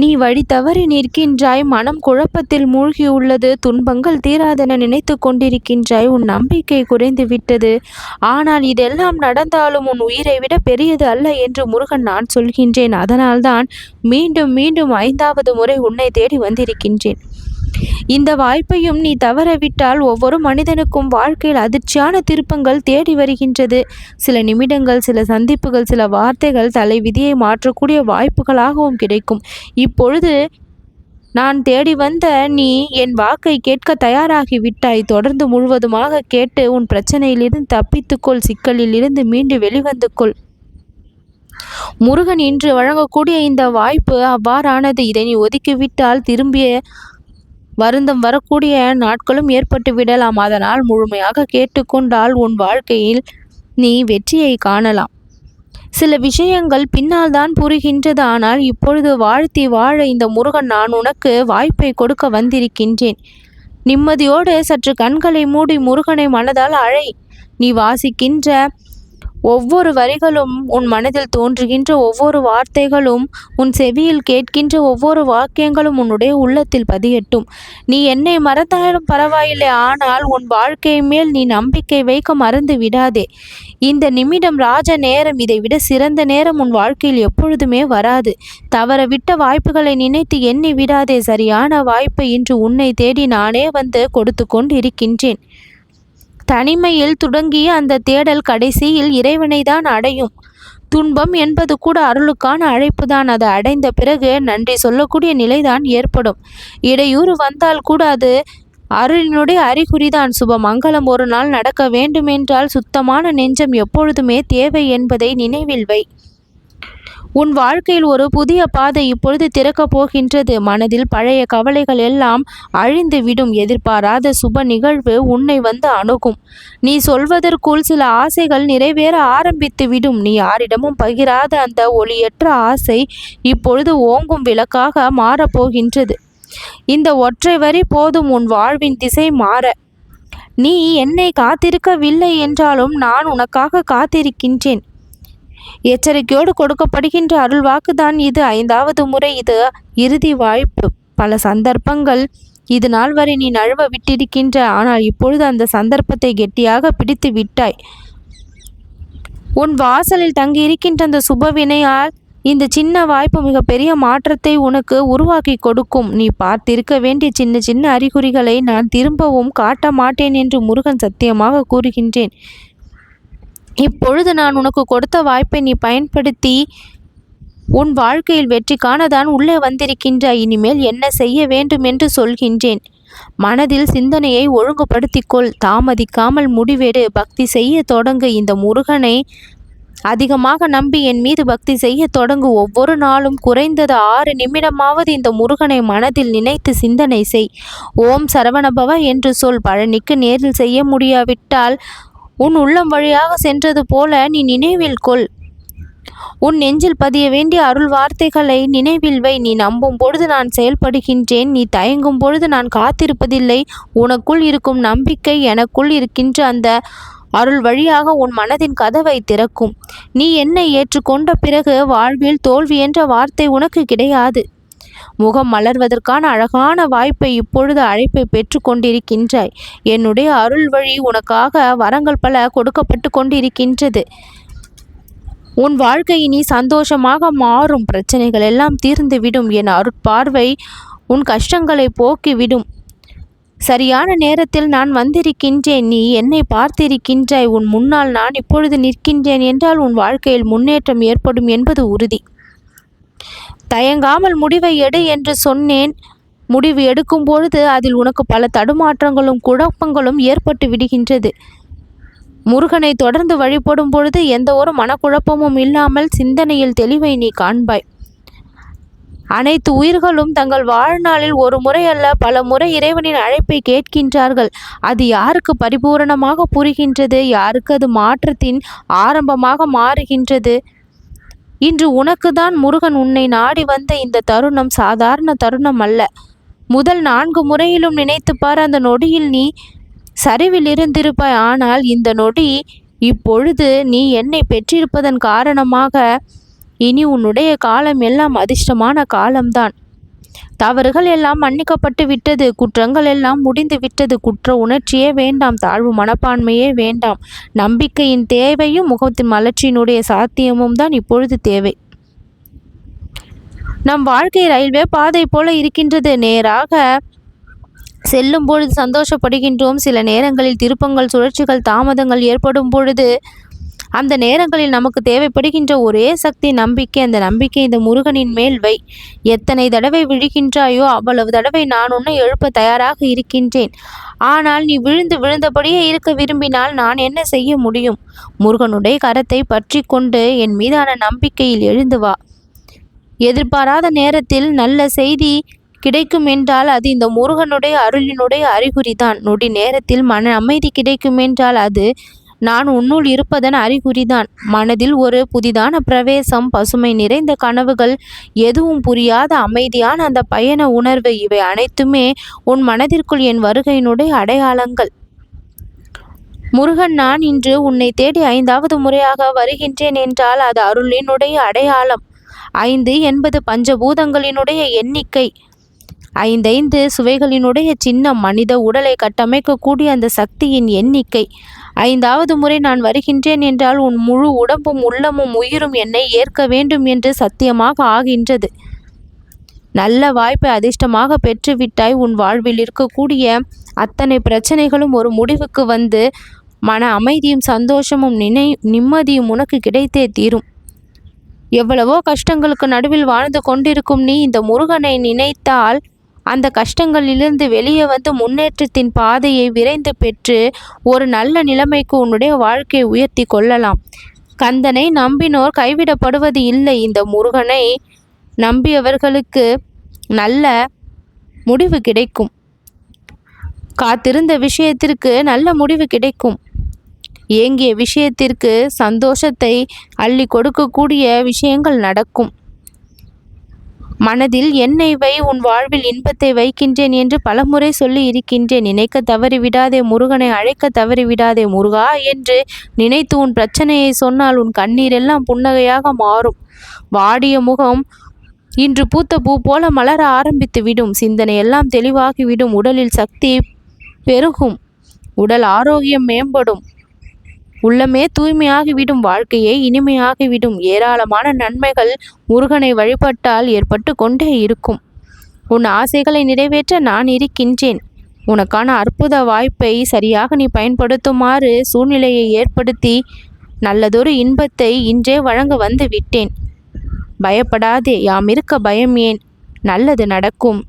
நீ வழி தவறி நிற்கின்றாய் மனம் குழப்பத்தில் மூழ்கியுள்ளது துன்பங்கள் தீராதென நினைத்து கொண்டிருக்கின்றாய் உன் நம்பிக்கை குறைந்து விட்டது. ஆனால் இதெல்லாம் நடந்தாலும் உன் உயிரை விட பெரியது அல்ல என்று முருகன் நான் சொல்கின்றேன். அதனால்தான் மீண்டும் மீண்டும் ஐந்தாவது முறை உன்னை தேடி வந்திருக்கின்றேன். இந்த வாய்ப்பையும் நீ தவறவிட்டால் ஒவ்வொரு மனிதனுக்கும் வாழ்க்கையில் அதிர்ச்சியான திருப்பங்கள் தேடி வருகின்றது. சில நிமிடங்கள் சில சந்திப்புகள் சில வார்த்தைகள் தலை விதியை மாற்றக்கூடிய வாய்ப்புகளாகவும் கிடைக்கும். இப்பொழுது நான் தேடி வந்த நீ என் வாக்கை கேட்க தயாராகி விட்டாய். தொடர்ந்து முழுவதுமாக கேட்டு உன் பிரச்சனையிலிருந்து தப்பித்துக்கொள். சிக்கலில் இருந்து மீண்டு வெளிவந்து கொள். முருகன் இன்று வழங்கக்கூடிய இந்த வாய்ப்பு அவ்வாறானது. இதை நீ ஒதுக்கிவிட்டால் திரும்பிய வருந்தம் வரக்கூடிய நாட்களும் ஏற்பட்டு விடலாம் அதனால் முழுமையாக கேட்டுக்கொண்டால் உன் வாழ்க்கையில் நீ வெற்றியை காணலாம். சில விஷயங்கள் பின்னால் தான் புரிகின்றது. ஆனால் இப்பொழுது வாழ்த்தி வாழ இந்த முருகன் நான் உனக்கு வாய்ப்பை கொடுக்க வந்திருக்கின்றேன். நிம்மதியோடு சற்று கண்களை மூடி முருகனை மனதால் அழை. நீ வாசிக்கின்ற ஒவ்வொரு வரிகளும் உன் மனதில் தோன்றுகின்ற ஒவ்வொரு வார்த்தைகளும் உன் செவியில் கேட்கின்ற ஒவ்வொரு வாக்கியங்களும் உன்னுடைய உள்ளத்தில் பதியட்டும். நீ என்னை மறந்தாலும் பரவாயில்லை ஆனால் உன் வாழ்க்கை மேல் நீ நம்பிக்கை வைக்க மறந்து விடாதே. இந்த நிமிடம் ராஜ நேரம் இதை விட சிறந்த நேரம் உன் வாழ்க்கையில் எப்பொழுதுமே வராது. தவற விட்ட வாய்ப்புகளை நினைத்து எண்ணி விடாதே சரியான வாய்ப்பை இன்று உன்னை தேடி நானே வந்து கொடுத்து கொண்டு இருக்கின்றேன் தனிமையில் தொடங்கிய அந்த தேடல் கடைசியில் இறைவனை தான் அடையும். துன்பம் என்பது கூட அருளுக்கான அழைப்பு தான் அது அடைந்த பிறகு நன்றி சொல்லக்கூடிய நிலைதான் ஏற்படும். இடையூறு வந்தால் கூட அது அருளினுடைய அறிகுறிதான். சுப மங்களம் ஒரு நாள் நடக்க வேண்டுமென்றால் சுத்தமான நெஞ்சம் எப்பொழுதுமே தேவை என்பதை நினைவில் வை. உன் வாழ்க்கையில் ஒரு புதிய பாதை இப்பொழுது திறக்கப் போகின்றது. மனதில் பழைய கவலைகள் எல்லாம் அழிந்துவிடும் எதிர்பாராத சுப நிகழ்வு உன்னை வந்து அணுகும். நீ சொல்வதற்குள் சில ஆசைகள் நிறைவேற ஆரம்பித்து விடும். நீ யாரிடமும் பகிராத அந்த ஒளியற்ற ஆசை இப்பொழுது ஓங்கும் விளக்காக மாறப்போகின்றது இந்த ஒற்றை வரி போதும் உன் வாழ்வின் திசை மாற. நீ என்னை காத்திருக்கவில்லை என்றாலும் நான் உனக்காக காத்திருக்கின்றேன். எச்சரிக்கையோடு கொடுக்கப்படுகின்ற அருள் வாக்குதான் இது. ஐந்தாவது முறை இது. இறுதி வாய்ப்பு. பல சந்தர்ப்பங்கள் இது நாள் வரை நீ நழுவ விட்டிருக்கின்ற ஆனால் இப்பொழுது அந்த சந்தர்ப்பத்தை கெட்டியாக பிடித்து விட்டாய். உன் வாசலில் தங்கி இருக்கின்ற அந்த சுபவினையால் இந்த சின்ன வாய்ப்பு மிகப்பெரிய மாற்றத்தை உனக்கு உருவாக்கி கொடுக்கும். நீ பார்த்திருக்க வேண்டிய சின்ன சின்ன அறிகுறிகளை நான் திரும்பவும் காட்ட மாட்டேன் என்று முருகன் சத்தியமாக கூறுகின்றேன். இப்பொழுது நான் உனக்கு கொடுத்த வாய்ப்பை நீ பயன்படுத்தி உன் வாழ்க்கையில் வெற்றி காணதான் உள்ளே வந்திருக்கின்றாய் இனிமேல் என்ன செய்ய வேண்டும் என்று சொல்கின்றேன். மனதில் சிந்தனையை ஒழுங்குபடுத்திக்கொள். தாமதிக்காமல் முடிவெடு. பக்தி செய்ய தொடங்கு. இந்த முருகனை அதிகமாக நம்பி என் மீது பக்தி செய்ய தொடங்கு. ஒவ்வொரு நாளும் குறைந்தது ஆறு நிமிடமாவது இந்த முருகனை மனதில் நினைத்து சிந்தனை செய். ஓம் சரவணபவ என்று சொல். பழனிக்கு நேரில் செய்ய முடியாவிட்டால் உன் உள்ளம் வழியாக சென்றது போல நீ நினைவில் கொள். உன் நெஞ்சில் பதிய வேண்டிய அருள் வார்த்தைகளை நினைவில் வை. நீ நம்பும் பொழுது நான் செயல்படுகின்றேன். நீ தயங்கும் பொழுது நான் காத்திருப்பதில்லை. உனக்குள் இருக்கும் நம்பிக்கை எனக்குள் இருக்கின்ற அந்த அருள் வழியாக உன் மனதின் கதவை திறக்கும். நீ என்னை ஏற்றுக்கொண்ட பிறகு வாழ்வில் தோல்வி என்ற வார்த்தை உனக்கு கிடையாது. முகம் மலர்வதற்கான அழகான வாய்ப்பை இப்பொழுது அழைப்பை பெற்று கொண்டிருக்கின்றாய். என்னுடைய அருள் வழி உனக்காக வரங்கள் பல கொடுக்கப்பட்டு கொண்டிருக்கின்றது. உன் வாழ்க்கை நீ சந்தோஷமாக மாறும். பிரச்சனைகள் எல்லாம் தீர்ந்துவிடும். என் அருட்பார்வை உன் கஷ்டங்களை போக்கிவிடும். சரியான நேரத்தில் நான் வந்திருக்கின்றேன். நீ என்னை பார்த்திருக்கின்றாய். உன் முன்னால் நான் இப்பொழுது நிற்கின்றேன் என்றால் உன் வாழ்க்கையில் முன்னேற்றம் ஏற்படும் என்பது உறுதி. தயங்காமல் முடிவை எடு என்று சொன்னேன். முடிவு எடுக்கும் பொழுது அதில் உனக்கு பல தடுமாற்றங்களும் குழப்பங்களும் ஏற்பட்டு விடுகின்றது. முருகனை தொடர்ந்து வழிபடும் பொழுது எந்த ஒரு மனக்குழப்பமும் இல்லாமல் சிந்தனையில் தெளிவை நீ காண்பாய். அனைத்து உயிர்களும் தங்கள் வாழ்நாளில் ஒரு முறை அல்ல பல முறை இறைவனின் அழைப்பை கேட்கின்றார்கள். அது யாருக்கு பரிபூரணமாக புரிகின்றது? யாருக்கு அது மாற்றத்தின் ஆரம்பமாக மாறுகின்றது? இன்று உனக்கு தான் முருகன் உன்னை நாடி வந்த இந்த தருணம் சாதாரண தருணம் அல்ல. முதல் நான்கு முறையிலும் நினைத்துப்பார் அந்த நொடியில் நீ சரிவில் இருந்திருப்பாய். ஆனால் இந்த நொடி இப்பொழுது நீ என்னை பெற்றிருப்பதன் காரணமாக இனி உன்னுடைய காலம் எல்லாம் அதிர்ஷ்டமான காலம்தான். தவறுகள் எல்லாம் மன்னிக்கப்பட்டு விட்டது குற்றங்கள் எல்லாம் முடிந்து விட்டது. குற்ற உணர்ச்சியே வேண்டாம் தாழ்வு மனப்பான்மையே வேண்டாம். நம்பிக்கையின் தேவையும் முகத்தின் மலர்ச்சியினுடைய சாத்தியமும் தான் இப்பொழுது தேவை. நம் வாழ்க்கை ரயில்வே பாதை போல இருக்கின்றது. நேராக செல்லும் பொழுது சந்தோஷப்படுகின்றோம். சில நேரங்களில் திருப்பங்கள் சுழற்சிகள் தாமதங்கள் ஏற்படும் பொழுது அந்த நேரங்களில் நமக்கு தேவைப்படுகின்ற ஒரே சக்தி நம்பிக்கை அந்த நம்பிக்கை இந்த முருகனின் மேல் வை. எத்தனை தடவை விழுகின்றாயோ அவ்வளவு தடவை நான் உன்னை எழுப்ப தயாராக இருக்கின்றேன். ஆனால் நீ விழுந்து விழுந்தபடியே இருக்க விரும்பினால் நான் என்ன செய்ய முடியும்? முருகனுடைய கரத்தை பற்றி கொண்டு என் மீதான நம்பிக்கையில் எழுந்து வா. எதிர்பாராத நேரத்தில் நல்ல செய்தி கிடைக்கும் என்றால் அது இந்த முருகனுடைய அருளினுடைய அறிகுறிதான். நொடி நேரத்தில் மன அமைதி கிடைக்கும் என்றால் அது நான் உன்னுள் இருப்பதன் அறிகுறிதான். மனதில் ஒரு புதிதான பிரவேசம் பசுமை நிறைந்த கனவுகள் எதுவும் புரியாத அமைதியான அந்த பயண உணர்வு இவை அனைத்துமே உன் மனதிற்குள் என் வருகையினுடைய அடையாளங்கள். முருகன் நான் இன்று உன்னை தேடி ஐந்தாவது முறையாக வருகின்றேன் என்றால் அது அருளினுடைய அடையாளம். ஐந்து என்பது பஞ்சபூதங்களினுடைய எண்ணிக்கை. ஐந்தைந்து சுவைகளினுடைய சின்னம் மனித உடலை கட்டமைக்கக்கூடிய அந்த சக்தியின் எண்ணிக்கை. ஐந்தாவது முறை நான் வருகின்றேன் என்றால் உன் முழு உடம்பும் உள்ளமும் உயிரும் என்னை ஏற்க வேண்டும் என்று சத்தியமாக ஆகின்றது. நல்ல வாய்ப்பை அதிர்ஷ்டமாக பெற்றுவிட்டாய். உன் வாழ்வில் இருக்கக்கூடிய அத்தனை பிரச்சனைகளும் ஒரு முடிவுக்கு வந்து மன அமைதியும் சந்தோஷமும் நினை நிம்மதியும் உனக்கு கிடைத்தே தீரும். எவ்வளவோ கஷ்டங்களுக்கு நடுவில் வாழ்ந்து கொண்டிருக்கும் நீ இந்த முருகனை நினைத்தால் அந்த கஷ்டங்களிலிருந்து வெளியே வந்து முன்னேற்றத்தின் பாதையை விரைந்து பெற்று ஒரு நல்ல நிலைமைக்கு உன்னுடைய வாழ்க்கையை உயர்த்தி கொள்ளலாம். கந்தனை நம்பினோர் கைவிடப்படுவது இல்லை. இந்த முருகனை நம்பியவர்களுக்கு நல்ல முடிவு கிடைக்கும். காத்திருந்த விஷயத்திற்கு நல்ல முடிவு கிடைக்கும். ஏங்கிய விஷயத்திற்கு சந்தோஷத்தை அள்ளி கொடுக்கக்கூடிய விஷயங்கள் நடக்கும். மனதில் என்னை வை உன் வாழ்வில் இன்பத்தை வைக்கின்றேன் என்று பலமுறை சொல்லி இருக்கின்றேன். நினைக்க தவறிவிடாதே முருகனை அழைக்க தவறிவிடாதே முருகா என்று நினைத்து உன் பிரச்சனையை சொன்னால் உன் கண்ணீரெல்லாம் புன்னகையாக மாறும். வாடிய முகம் இன்று பூத்த பூ போல மலர ஆரம்பித்து விடும். சிந்தனை எல்லாம் தெளிவாகிவிடும் உடலில் சக்தி பெருகும். உடல் ஆரோக்கியம் மேம்படும். உள்ளமே தூய்மையாகிவிடும் வாழ்க்கையே இனிமையாகிவிடும். ஏராளமான நன்மைகள் முருகனை வழிபட்டால் ஏற்பட்டு கொண்டே இருக்கும். உன் ஆசைகளை நிறைவேற்ற நான் இருக்கின்றேன். உனக்கான அற்புத வாய்ப்பை சரியாக நீ பயன்படுத்துமாறு சூழ்நிலையை ஏற்படுத்தி நல்லதொரு இன்பத்தை இன்றே வழங்க வந்து விட்டேன். பயப்படாதே யாம் இருக்க பயம் ஏன்? நல்லது நடக்கும்.